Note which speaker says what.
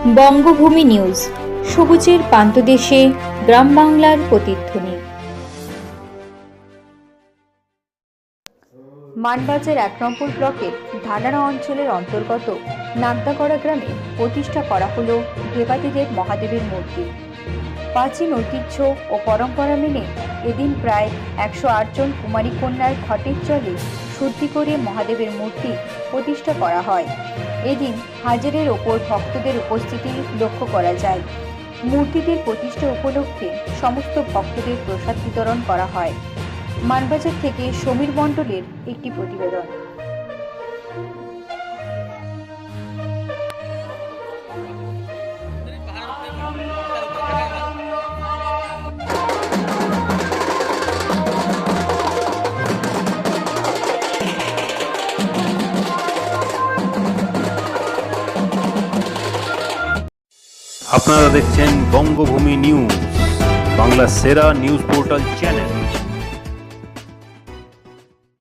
Speaker 1: বঙ্গভূমি news, সবুজের পান্তদেশে গ্রাম বাংলার প্রতিধ্বনি। মানবাজার এক নম্বর ব্লকের ধানাড়া অঞ্চলের অন্তর্গত নাগদাগড়া গ্রামে প্রতিষ্ঠা করা হল দেবাদিদেব মহাদেবের মূর্তি। প্রাচীন ঐতিহ্য ও পরম্পরা মেনে এদিন প্রায় একশো আট জন কুমারী কন্যার ঘটের জলে শুদ্ধি করে মহাদেবের মূর্তি প্রতিষ্ঠা করা হয়। এদিন হাজারের ওপর ভক্তদের উপস্থিতি লক্ষ্য করা যায়। মূর্তিটির প্রতিষ্ঠা উপলক্ষে সমস্ত ভক্তদের প্রসাদ বিতরণ করা হয়। মানবাজার থেকে সমীর মণ্ডলের একটি প্রতিবেদন।
Speaker 2: আপনারা দেখছেন বঙ্গভূমি নিউজ বাংলা সেরা নিউজ পোর্টাল চ্যানেল।